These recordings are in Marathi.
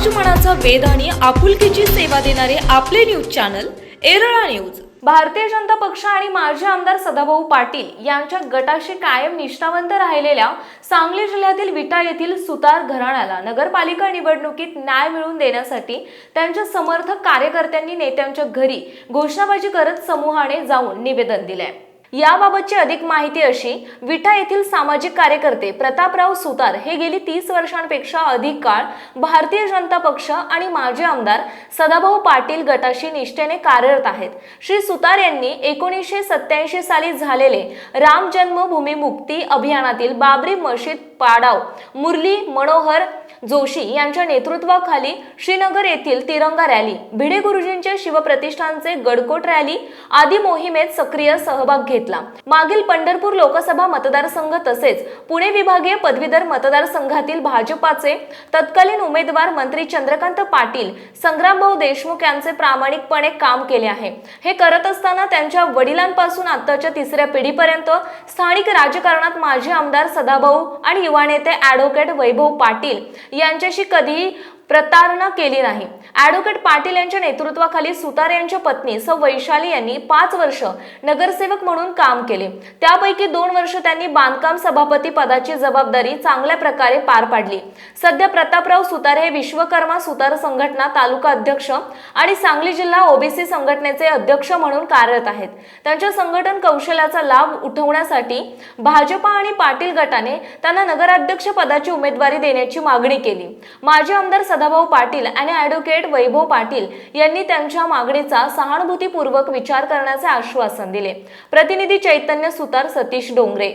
समाज मनाचा आणि आपुलकीची सेवा देणारे आपले news channel Erala news. Bharatiya Janata पक्ष आणि माजी आमदार सदाभाऊ पाटील यांच्या गटाशी कायम निष्ठावंत राहिलेल्या सांगली जिल्ह्यातील विटा येथील सुतार घराण्याला नगरपालिका निवडणुकीत न्याय मिळवून देण्यासाठी त्यांच्या समर्थक कार्यकर्त्यांनी नेत्यांच्या घरी घोषणाबाजी करत समूहाने जाऊन निवेदन दिले याबाबतची अधिक माहिती अशी विटा येथील सामाजिक कार्यकर्ते प्रतापराव सुतार हे गेली तीस वर्षांपेक्षा अधिक काळ भारतीय जनता पक्ष आणि माजी आमदार सदाभाऊ पाटील गटाशी निष्ठेने कार्यरत आहेत. श्री सुतार यांनी एकोणीसशे सत्याऐंशी साली झालेले राम जन्मभूमी मुक्ती अभियानातील बाबरी मशीद पाडाव मुरली मनोहर जोशी यांच्या नेतृत्वाखाली श्रीनगर येथील तिरंगा रॅली भिडे गुरुजींचे शिवप्रतिष्ठानचे गडकोट रॅली आदी मोहिमेत सक्रिय सहभाग घेतला. मागील पंढरपूर लोकसभा मतदारसंघ तसेच पुणे विभागीय पदवीधर मतदारसंघातील भाजपाचे तत्कालीन उमेदवार मंत्री चंद्रकांत पाटील संग्रामभाऊ देशमुख यांचे प्रामाणिकपणे काम केले आहे. हे करत असताना त्यांच्या वडिलांपासून आताच्या तिसऱ्या पिढीपर्यंत स्थानिक राजकारणात माजी आमदार सदाभाऊ आणि युवा नेते ॲडव्होकेट वैभव पाटील यांच्याशी कधी प्रतारणा केली नाही. ॲडव्होकेट पाटील यांच्या नेतृत्वाखाली सुतार यांच्या पत्नी सौ. वैशाली यांनी पाच वर्ष नगरसेवक म्हणून काम केले. त्यापैकी दोन वर्ष त्यांनी बांधकाम सभापती पदाची जबाबदारी चांगल्या प्रकारे पार पाडली. सध्या प्रतापराव सुतार हे विश्वकर्मा सुतार संघटना तालुका अध्यक्ष आणि सांगली जिल्हा ओबीसी संघटनेचे अध्यक्ष म्हणून कार्यरत आहेत. त्यांच्या संघटन कौशल्याचा लाभ उठवण्यासाठी भाजपा आणि पाटील गटाने त्यांना नगराध्यक्ष पदाची उमेदवारी देण्याची मागणी केली. माजी आमदार सदाभाऊ पाटील आणि ॲडव्होकेट वैभव पाटील यांनी त्यांच्या मागणीचा सहानुभूतीपूर्वक विचार करण्याचे आश्वासन दिले. प्रतिनिधी चैतन्य सुतार सतीश डोंगरे.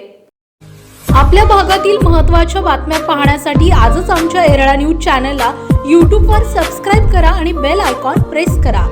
आपल्या भागातील महत्त्वाच्या बातम्या पाहण्यासाठी आजच आमच्या एरळा न्यूज चॅनलला यूट्यूबवर सबस्क्राईब करा आणि बेल आयकॉन प्रेस करा.